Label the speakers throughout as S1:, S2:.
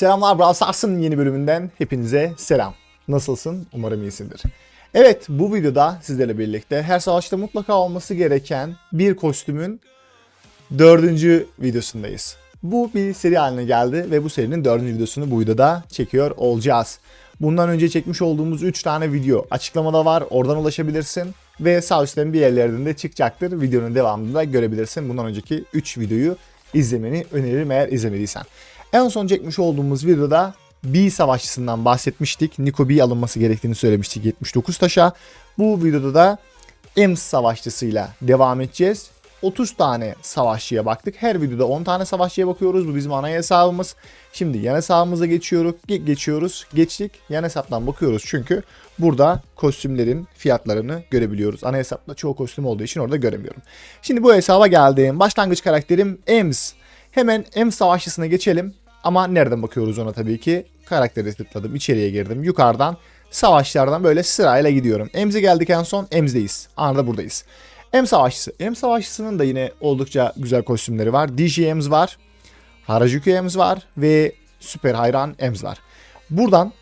S1: Selamlar Brawl Stars'ın yeni bölümünden hepinize selam. Nasılsın? Umarım iyisindir. Evet bu videoda sizlerle birlikte her savaşta mutlaka olması gereken bir kostümün dördüncü videosundayız. Bu bir seri haline geldi ve bu serinin dördüncü videosunu bu videoda çekiyor olacağız. Bundan önce çekmiş olduğumuz 3 tane video açıklamada var. Oradan ulaşabilirsin. Ve sağ üstlerin bir yerlerinde de çıkacaktır. Videonun devamında da görebilirsin. Bundan önceki 3 videoyu izlemeni öneririm eğer izlemediysen. En son çekmiş olduğumuz videoda B savaşçısından bahsetmiştik. Niko B alınması gerektiğini söylemiştik 79 taşa. Bu videoda da Ems savaşçısıyla devam edeceğiz. 30 tane savaşçıya baktık. Her videoda 10 tane savaşçıya bakıyoruz. Bu bizim ana hesabımız. Şimdi yan hesabımıza geçiyoruz. Ge- geçiyoruz. Geçtik. Yan hesaptan bakıyoruz çünkü burada kostümlerin fiyatlarını görebiliyoruz. Ana hesapta çoğu kostüm olduğu için orada göremiyorum. Şimdi bu hesaba geldim. Başlangıç karakterim Ems. Hemen Ems savaşçısına geçelim. Ama nereden bakıyoruz ona tabii ki? Karakteri tıkladım. içeriye girdim. Yukarıdan savaşlardan böyle sırayla gidiyorum. Ems'e geldik en son. Ems'deyiz. Anında buradayız. M Savaşçısı. M Savaşçısının da yine oldukça güzel kostümleri var. DJ Ems var. Harajuku Ems var. Ve Süper Hayran Ems var. Buradan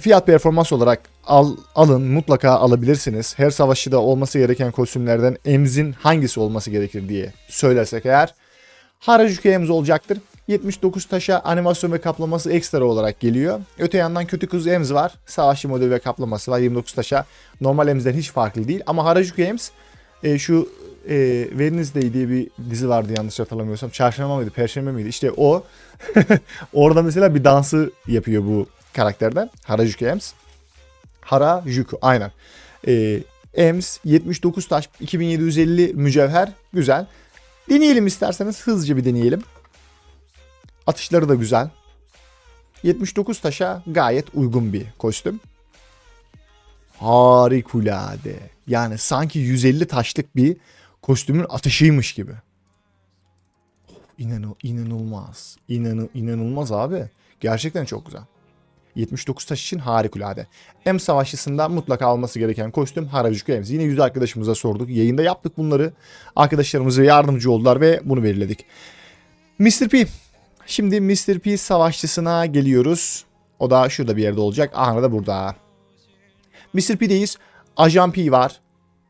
S1: fiyat performans olarak al, alın mutlaka alabilirsiniz. Her savaşçıda olması gereken kostümlerden Ems'in hangisi olması gerekir diye söylersek eğer Harajuku Ems olacaktır. 79 taşa animasyon ve kaplaması ekstra olarak geliyor. Öte yandan kötü kız Ems var. Savaşçı modeli ve kaplaması var 29 taşa. Normal Ems'den hiç farklı değil. Ama Harajuku Ems e, şu e, Wednesday diye bir dizi vardı yanlış hatırlamıyorsam. Çarşamba mıydı, perşembe miydi? İşte o. Orada mesela bir dansı yapıyor bu karakterden. Harajuku Ems. Harajuku aynen. E, Ems 79 taş 2750 mücevher güzel. Deneyelim isterseniz hızlıca bir deneyelim. Atışları da güzel. 79 taşa gayet uygun bir kostüm. Harikulade. Yani sanki 150 taşlık bir kostümün atışıymış gibi. İnan inanılmaz. İnanı inanılmaz abi. Gerçekten çok güzel. 79 taş için harikulade. M savaşçısında mutlaka alması gereken kostüm Harajuku Ems. Yine yüz arkadaşımıza sorduk. Yayında yaptık bunları. Arkadaşlarımız yardımcı oldular ve bunu belirledik. Mr. P. Şimdi Mr. P savaşçısına geliyoruz. O da şurada bir yerde olacak. Aha da burada. Mr. P'deyiz. Ajan P var.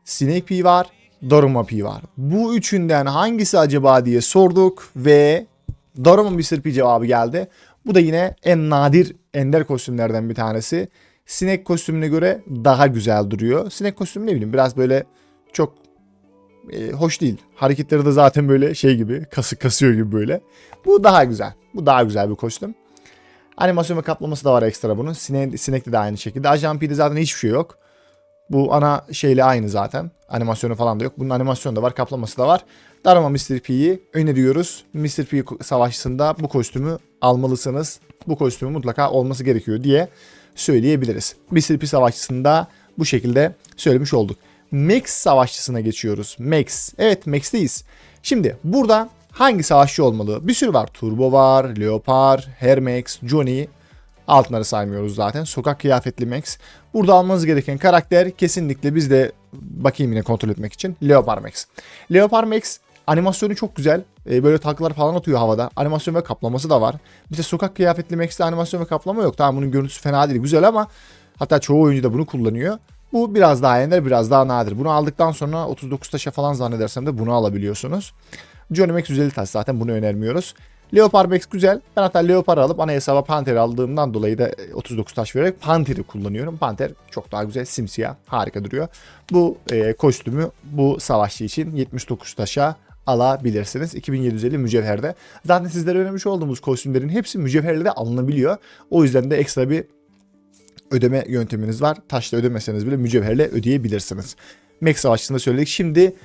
S1: Snake P var. Daruma P var. Bu üçünden hangisi acaba diye sorduk ve Daruma Mr. P cevabı geldi. Bu da yine en nadir ender kostümlerden bir tanesi. Sinek kostümüne göre daha güzel duruyor. Sinek kostümü ne bileyim biraz böyle çok e, hoş değil. Hareketleri de zaten böyle şey gibi kası kasıyor gibi böyle. Bu daha güzel. Bu daha güzel bir kostüm. Animasyon ve kaplaması da var ekstra bunun. Sine, Sinek'te de aynı şekilde. Ajan P'de zaten hiçbir şey yok. Bu ana şeyle aynı zaten. Animasyonu falan da yok. Bunun animasyonu da var, kaplaması da var. Darama Mr. P'yi öneriyoruz. Mr. P savaşçısında bu kostümü almalısınız. Bu kostümü mutlaka olması gerekiyor diye söyleyebiliriz. Mr. P savaşçısında bu şekilde söylemiş olduk. Max savaşçısına geçiyoruz. Max. Evet Max'teyiz. Şimdi burada hangi savaşçı olmalı? Bir sürü var. Turbo var, Leopard, Hermex, Johnny. Altınları saymıyoruz zaten. Sokak kıyafetli Max. Burada almanız gereken karakter kesinlikle biz de bakayım yine kontrol etmek için. Leopard Max. Leopard Max animasyonu çok güzel. Ee, böyle taklar falan atıyor havada. Animasyon ve kaplaması da var. Mesela sokak kıyafetli Max'te animasyon ve kaplama yok. Tamam bunun görüntüsü fena değil. Güzel ama hatta çoğu oyuncu da bunu kullanıyor. Bu biraz daha ender, biraz daha nadir. Bunu aldıktan sonra 39 taşa falan zannedersem de bunu alabiliyorsunuz. Johnny Max 150 taş zaten bunu önermiyoruz. Leopard Max güzel. Ben hatta Leopard alıp ana hesaba Panther aldığımdan dolayı da 39 taş vererek Panther'i kullanıyorum. Panther çok daha güzel simsiyah harika duruyor. Bu e, kostümü bu savaşçı için 79 taşa alabilirsiniz. 2750 mücevherde. Zaten sizlere önermiş olduğumuz kostümlerin hepsi mücevherle de alınabiliyor. O yüzden de ekstra bir ödeme yönteminiz var. Taşla ödemeseniz bile mücevherle ödeyebilirsiniz. Max savaşçısında söyledik. Şimdi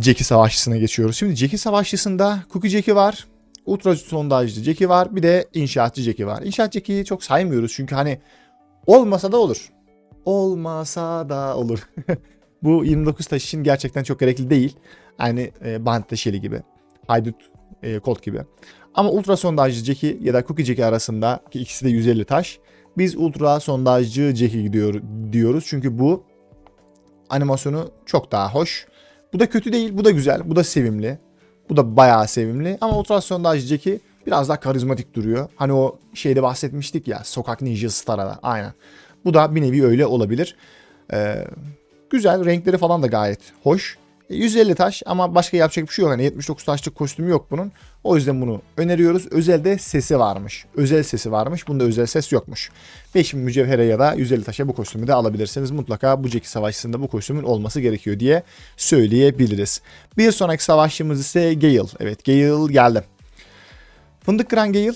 S1: Jackie savaşçısına geçiyoruz. Şimdi Jackie savaşçısında Cookie Jackie var. Ultra sondajcı Jackie var. Bir de inşaatçı Jackie var. İnşaat Jackie'yi çok saymıyoruz çünkü hani olmasa da olur. Olmasa da olur. Bu 29 taş için gerçekten çok gerekli değil. Aynı e, Bant Şeli gibi. Haydut e, Colt gibi. Ama ultra sondajcı Jackie ya da Cookie Jackie arasında ki ikisi de 150 taş. Biz ultra sondajcı Jackie gidiyor, diyoruz. Çünkü bu animasyonu çok daha hoş. Bu da kötü değil. Bu da güzel. Bu da sevimli. Bu da bayağı sevimli. Ama ultra sondajcı Jackie Biraz daha karizmatik duruyor. Hani o şeyde bahsetmiştik ya sokak ninjası Stara'da. Aynen. Bu da bir nevi öyle olabilir. Ee, güzel. Renkleri falan da gayet hoş. E, 150 taş ama başka yapacak bir şey yok. Hani 79 taşlık kostümü yok bunun. O yüzden bunu öneriyoruz. Özelde sesi varmış. Özel sesi varmış. Bunda özel ses yokmuş. 5000 mücevhere ya da 150 taşa bu kostümü de alabilirsiniz. Mutlaka bu Jackie savaşçısında bu kostümün olması gerekiyor diye söyleyebiliriz. Bir sonraki savaşçımız ise Gale. Evet Gale geldi. Fındık kıran Gale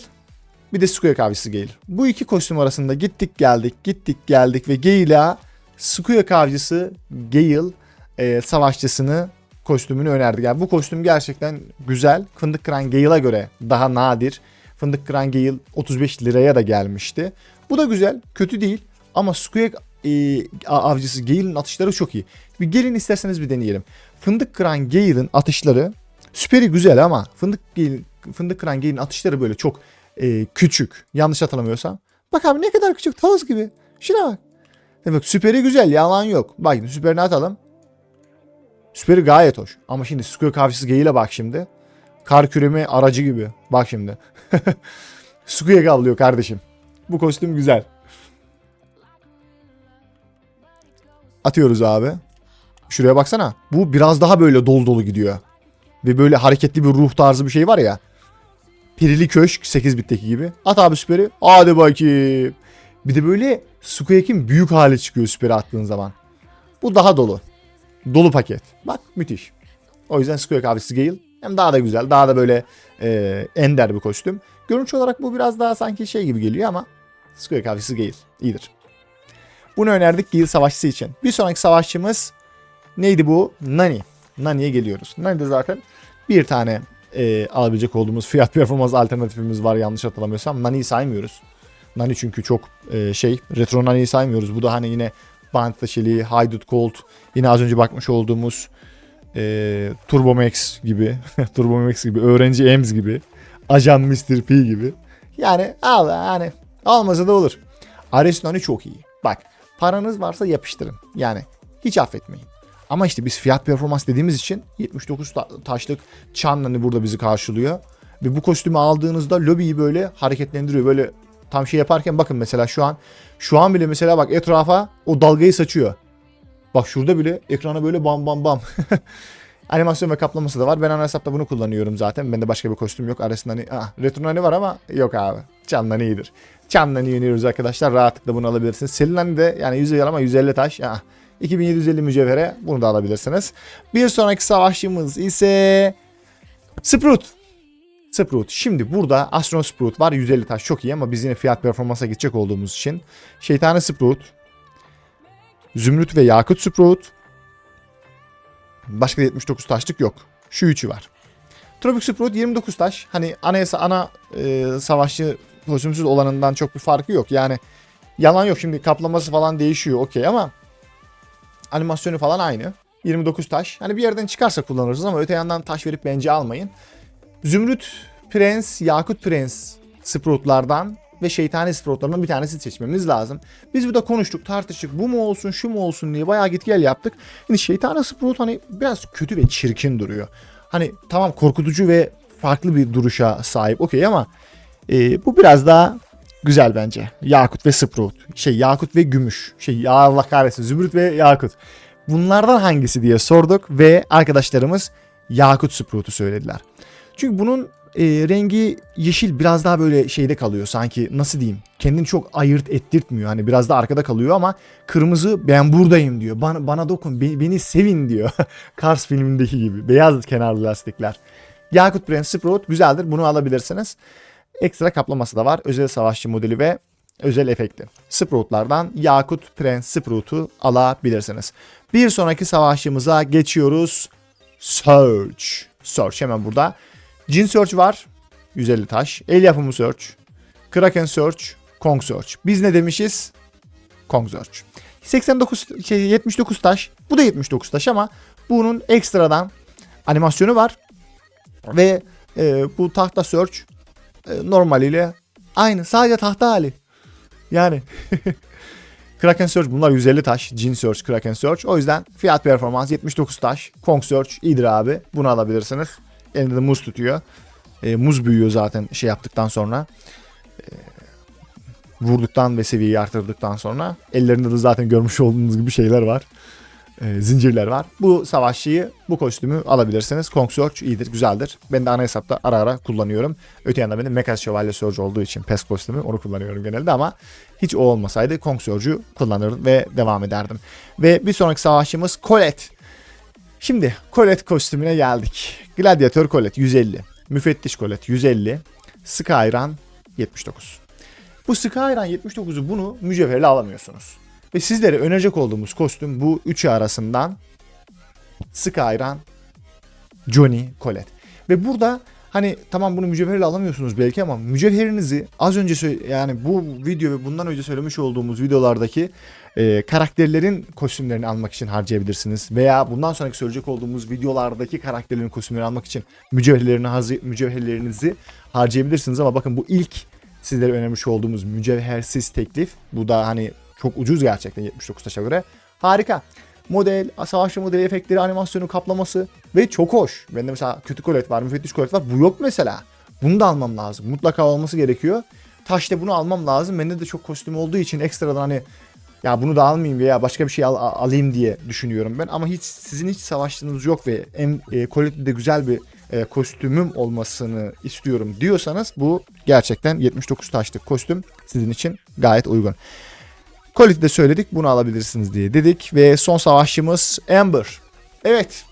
S1: bir de Square Avcısı Gale. Bu iki kostüm arasında gittik geldik gittik geldik ve Gale'a Square Avcısı Gale e, savaşçısını kostümünü önerdik. Yani bu kostüm gerçekten güzel. Fındık kıran Gale'a göre daha nadir. Fındık kıran Gale 35 liraya da gelmişti. Bu da güzel. Kötü değil. Ama Square e, avcısı Gale'in atışları çok iyi. Bir gelin isterseniz bir deneyelim. Fındık kıran Gale'in atışları süperi güzel ama fındık Gale, fındık kıran Gale'in atışları böyle çok e, küçük. Yanlış hatırlamıyorsam. Bak abi ne kadar küçük. Tavus gibi. Şuna bak. Demek süperi güzel. Yalan yok. Bak şimdi süperini atalım. Süperi gayet hoş. Ama şimdi Square Avcısı Gale'e bak şimdi. Kar küremi aracı gibi. Bak şimdi. Square avlıyor kardeşim. Bu kostüm güzel. Atıyoruz abi. Şuraya baksana. Bu biraz daha böyle dolu dolu gidiyor. Ve böyle hareketli bir ruh tarzı bir şey var ya. Pirili Köşk 8 bitteki gibi. At abi süperi. Hadi bakayım. Bir de böyle Squake'in büyük hali çıkıyor süperi attığın zaman. Bu daha dolu. Dolu paket. Bak müthiş. O yüzden Square Avcısı Gale hem daha da güzel, daha da böyle e, ender bir kostüm. Görünüş olarak bu biraz daha sanki şey gibi geliyor ama Square Avcısı Gale iyidir. Bunu önerdik Gale savaşçısı için. Bir sonraki savaşçımız neydi bu? Nani. Nani'ye geliyoruz. Nani de zaten bir tane e, alabilecek olduğumuz fiyat performans alternatifimiz var yanlış hatırlamıyorsam. Nani'yi saymıyoruz. Nani çünkü çok e, şey retro Nani'yi saymıyoruz. Bu da hani yine Band taşeli, Haydut Colt, yine az önce bakmış olduğumuz e, Turbo Max gibi, Turbo Max gibi, öğrenci Ems gibi, Ajan Mr. P gibi. Yani al yani almasa da olur. Ares Nani çok iyi. Bak paranız varsa yapıştırın. Yani hiç affetmeyin. Ama işte biz fiyat performans dediğimiz için 79 ta- taşlık Chan Nani burada bizi karşılıyor. Ve bu kostümü aldığınızda lobiyi böyle hareketlendiriyor. Böyle tam şey yaparken bakın mesela şu an şu an bile mesela bak etrafa o dalgayı saçıyor. Bak şurada bile ekrana böyle bam bam bam. Animasyon ve kaplaması da var. Ben ana hesapta bunu kullanıyorum zaten. Bende başka bir kostüm yok. Arasında hani ah, retro hani var ama yok abi. Canlan iyidir. Canlan yeniyoruz arkadaşlar. Rahatlıkla bunu alabilirsiniz. Selin hani de yani 100 ama 150 taş. Ah, 2750 mücevhere bunu da alabilirsiniz. Bir sonraki savaşçımız ise Sprout. Sprout. Şimdi burada Astron Sprout var. 150 taş çok iyi ama biz yine fiyat performansa gidecek olduğumuz için. Şeytani Sprout. Zümrüt ve Yakut Sprout. Başka da 79 taşlık yok. Şu üçü var. Tropik Sprout 29 taş. Hani anayasa ana e, savaşçı kostümsüz olanından çok bir farkı yok. Yani yalan yok şimdi kaplaması falan değişiyor okey ama animasyonu falan aynı. 29 taş. Hani bir yerden çıkarsa kullanırsınız ama öte yandan taş verip bence almayın. Zümrüt Prens, Yakut Prens Sproutlardan ve şeytani Sproutlardan bir tanesi seçmemiz lazım. Biz burada konuştuk, tartıştık. Bu mu olsun, şu mu olsun diye bayağı git gel yaptık. Şimdi şeytani Sprout hani biraz kötü ve çirkin duruyor. Hani tamam korkutucu ve farklı bir duruşa sahip okey ama e, bu biraz daha güzel bence. Yakut ve Sprout. Şey Yakut ve Gümüş. Şey ya Allah kahretsin Zümrüt ve Yakut. Bunlardan hangisi diye sorduk ve arkadaşlarımız Yakut Sprout'u söylediler. Çünkü bunun e, rengi yeşil biraz daha böyle şeyde kalıyor sanki nasıl diyeyim kendini çok ayırt ettirtmiyor hani biraz da arkada kalıyor ama kırmızı ben buradayım diyor bana, bana dokun beni, beni sevin diyor Cars filmindeki gibi beyaz kenarlı lastikler Yakut Brand Sprout güzeldir bunu alabilirsiniz ekstra kaplaması da var özel savaşçı modeli ve özel efekti. Sproutlardan Yakut Prens Sprout'u alabilirsiniz. Bir sonraki savaşçımıza geçiyoruz. Search. Search hemen burada. Jin Search var. 150 taş. El yapımı Search. Kraken Search. Kong Search. Biz ne demişiz? Kong Search. 89 şey 79 taş. Bu da 79 taş ama bunun ekstradan animasyonu var. Ve e, bu tahta Search e, normaliyle aynı. Sadece tahta hali. Yani Kraken Search bunlar 150 taş. Jin Search, Kraken Search. O yüzden fiyat performans 79 taş. Kong Search iyidir abi. Bunu alabilirsiniz. Elinde de muz tutuyor. E, muz büyüyor zaten şey yaptıktan sonra. E, vurduktan ve seviyeyi artırdıktan sonra. Ellerinde de zaten görmüş olduğunuz gibi şeyler var. E, zincirler var. Bu savaşçıyı, bu kostümü alabilirsiniz. Kong Surge iyidir, güzeldir. Ben de ana hesapta ara ara kullanıyorum. Öte yandan benim Mecha Şövalye Surge olduğu için PES kostümü onu kullanıyorum genelde ama hiç o olmasaydı Kong Surge'u kullanırdım ve devam ederdim. Ve bir sonraki savaşçımız Colette. Şimdi Colette kostümüne geldik. Gladiator Colette 150. Müfettiş Colette 150. Skyran 79. Bu Skyran 79'u bunu mücevherle alamıyorsunuz. Ve sizlere önerecek olduğumuz kostüm bu üçü arasından Skyran, Johnny, Colette. Ve burada hani tamam bunu mücevherle alamıyorsunuz belki ama mücevherinizi az önce yani bu video ve bundan önce söylemiş olduğumuz videolardaki e, karakterlerin kostümlerini almak için harcayabilirsiniz. Veya bundan sonraki söyleyecek olduğumuz videolardaki karakterlerin kostümlerini almak için mücevherlerini mücevherlerinizi harcayabilirsiniz ama bakın bu ilk sizlere önermiş olduğumuz mücevhersiz teklif. Bu da hani çok ucuz gerçekten 79 taşa göre. Harika. Model, savaşçı modeli, efektleri, animasyonu, kaplaması ve çok hoş. Bende mesela kötü kolet var, müfettiş kolet var. Bu yok mesela. Bunu da almam lazım. Mutlaka olması gerekiyor. Taşta bunu almam lazım. Bende de çok kostüm olduğu için ekstradan hani ya bunu da almayayım veya başka bir şey al, al- alayım diye düşünüyorum ben. Ama hiç sizin hiç savaştığınız yok ve en e, Colette'de de güzel bir e, kostümüm olmasını istiyorum diyorsanız bu gerçekten 79 taşlık kostüm sizin için gayet uygun. Colette'de söyledik bunu alabilirsiniz diye dedik ve son savaşçımız Amber. Evet.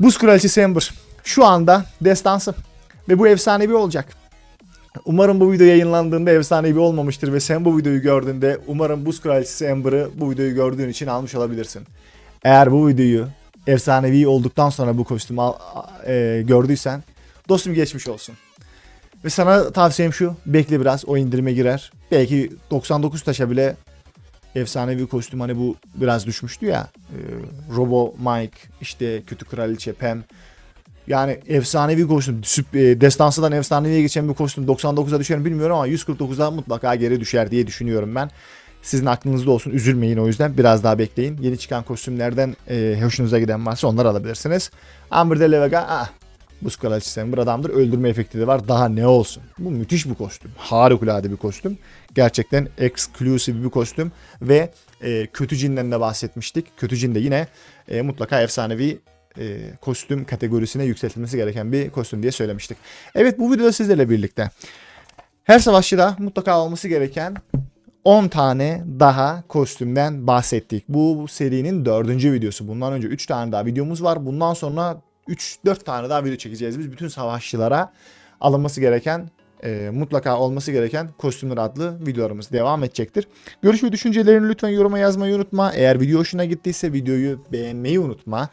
S1: Buz Kraliçesi Amber. Şu anda destansı ve bu efsanevi olacak. Umarım bu video yayınlandığında efsanevi olmamıştır ve sen bu videoyu gördüğünde umarım Buz Kraliçesi Amber'ı bu videoyu gördüğün için almış olabilirsin. Eğer bu videoyu efsanevi olduktan sonra bu kostümü e, gördüysen dostum geçmiş olsun. Ve sana tavsiyem şu bekle biraz o indirime girer. Belki 99 taşa bile efsanevi kostüm hani bu biraz düşmüştü ya. E, Robo Mike işte Kötü Kraliçe Pem. Yani efsanevi kostüm. E, destansıdan efsaneviye geçen bir kostüm 99'a düşer mi bilmiyorum ama 149'a mutlaka geri düşer diye düşünüyorum ben. Sizin aklınızda olsun. Üzülmeyin o yüzden. Biraz daha bekleyin. Yeni çıkan kostümlerden e, hoşunuza giden varsa onları alabilirsiniz. Amber de Levega ah, Buz Kraliçesi bir adamdır. Öldürme efekti de var. Daha ne olsun. Bu müthiş bir kostüm. Harikulade bir kostüm. Gerçekten exclusive bir kostüm. Ve e, kötü cinden de bahsetmiştik. Kötü cin de yine e, mutlaka efsanevi e, kostüm kategorisine yükseltilmesi gereken bir kostüm diye söylemiştik. Evet bu videoda sizlerle birlikte her savaşçıda mutlaka olması gereken 10 tane daha kostümden bahsettik. Bu serinin dördüncü videosu. Bundan önce 3 tane daha videomuz var. Bundan sonra 3-4 tane daha video çekeceğiz. Biz bütün savaşçılara alınması gereken e, mutlaka olması gereken kostümler adlı videolarımız devam edecektir. Görüş ve düşüncelerini lütfen yoruma yazmayı unutma. Eğer video hoşuna gittiyse videoyu beğenmeyi unutma.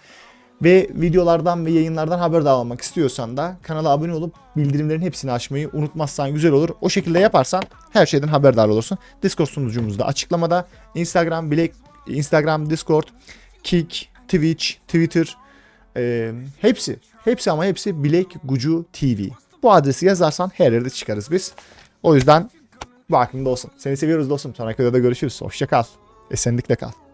S1: Ve videolardan ve yayınlardan haberdar olmak istiyorsan da kanala abone olup bildirimlerin hepsini açmayı unutmazsan güzel olur. O şekilde yaparsan her şeyden haberdar olursun. Discord sunucumuz da açıklamada. Instagram, Black, Instagram, Discord, Kick, Twitch, Twitter e, hepsi. Hepsi ama hepsi Bilek Gucu TV. Bu adresi yazarsan her yerde çıkarız biz. O yüzden bu aklında olsun. Seni seviyoruz dostum. Sonraki videoda görüşürüz. Hoşça kal. Esenlikle kal.